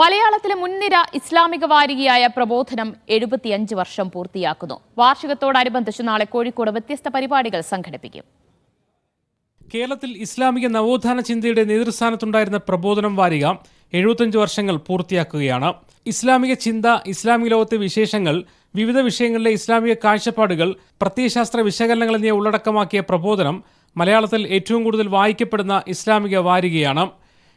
മലയാളത്തിലെ മുൻനിര ഇസ്ലാമിക വാരികയായ പ്രബോധനം എഴുപത്തിയഞ്ച് വർഷം പൂർത്തിയാക്കുന്നു. വാർഷികത്തോടനുബന്ധിച്ച് നാളെ കോഴിക്കോട് വ്യത്യസ്ത പരിപാടികൾ സംഘടിപ്പിക്കും. കേരളത്തിൽ ഇസ്ലാമിക നവോത്ഥാന ചിന്തയുടെ നേതൃസ്ഥാനത്തുണ്ടായിരുന്ന പ്രബോധനം വാരിക എഴുപത്തഞ്ച് വർഷങ്ങൾ പൂർത്തിയാക്കുകയാണ്. ഇസ്ലാമിക ചിന്ത ഇസ്ലാമിക ലോകത്തെ വിശേഷങ്ങൾ വിവിധ വിഷയങ്ങളിലെ ഇസ്ലാമിക കാഴ്ചപ്പാടുകൾ പ്രത്യയശാസ്ത്ര വിശകലനങ്ങൾ എന്നിവ ഉള്ളടക്കമാക്കിയ പ്രബോധനം മലയാളത്തിൽ ഏറ്റവും കൂടുതൽ വായിക്കപ്പെടുന്ന ഇസ്ലാമിക വാരികയാണ്.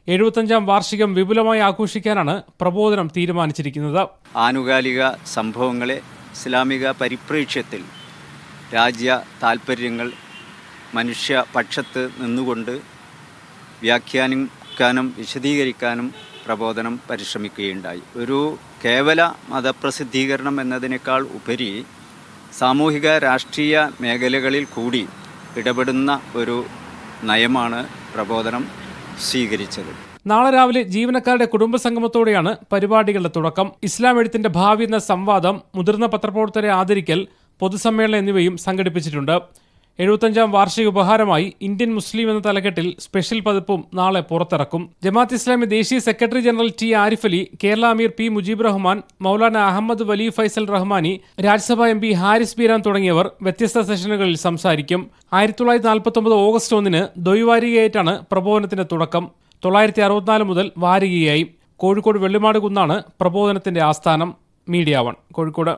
എഴുപത്തഞ്ചാം വാർഷികം വിപുലമായി ആഘോഷിക്കാനാണ് പ്രബോധനം തീരുമാനിച്ചിരിക്കുന്നത്. ആനുകാലിക സംഭവങ്ങളെ ഇസ്ലാമിക പരിപ്രേക്ഷ്യത്തിൽ രാജ്യ താൽപ്പര്യങ്ങൾ മനുഷ്യ പക്ഷത്ത് നിന്നുകൊണ്ട് വ്യാഖ്യാനിക്കാനും വിശദീകരിക്കാനും പ്രബോധനം പരിശ്രമിക്കുകയുണ്ടായി. ഒരു കേവല മതപ്രസിദ്ധീകരണം എന്നതിനേക്കാൾ ഉപരി സാമൂഹിക രാഷ്ട്രീയ മേഖലകളിൽ കൂടി ഇടപെടുന്ന ഒരു നയമാണ് പ്രബോധനം. സ്വീകരിച്ചത്. നാളെ രാവിലെ ജീവനക്കാരുടെ കുടുംബ സംഗമത്തോടെയാണ് പരിപാടികളുടെ തുടക്കം. ഇസ്ലാം എഴുത്തിന്റെ ഭാവി എന്ന സംവാദം മുതിർന്ന പത്രപ്രവർത്തകരെ ആദരിക്കൽ പൊതുസമ്മേളനം എന്നിവയും സംഘടിപ്പിച്ചിട്ടുണ്ട്. എഴുപത്തഞ്ചാം വാർഷിക ഉപഹാരമായി ഇന്ത്യൻ മുസ്ലിം എന്ന തലക്കെട്ടിൽ സ്പെഷ്യൽ പതിപ്പും നാളെ പുറത്തിറക്കും. ജമാഅത്ത് ഇസ്ലാമി ദേശീയ secretary general T Arif Ali Kerala അമീർ P Mujeeb Rahman Maulana Ahmad Wali Faisal Rahmani Rajyasabha M P Haris Beeran തുടങ്ങിയവർ വ്യത്യസ്ത സെഷനുകളിൽ സംസാരിക്കും. ആയിരത്തി തൊള്ളായിരത്തി നാൽപ്പത്തൊമ്പത് ഓഗസ്റ്റ് ഒന്നിന് ദ്വൈവാരികയായിട്ടാണ് പ്രബോധനത്തിന്റെ തുടക്കം. തൊള്ളായിരത്തി അറുപത്തിനാല് മുതൽ വാരികയായി. കോഴിക്കോട് വെള്ളിമാട് കുന്നാണ് പ്രബോധനത്തിന്റെ ആസ്ഥാനം. Media one Kozhikode.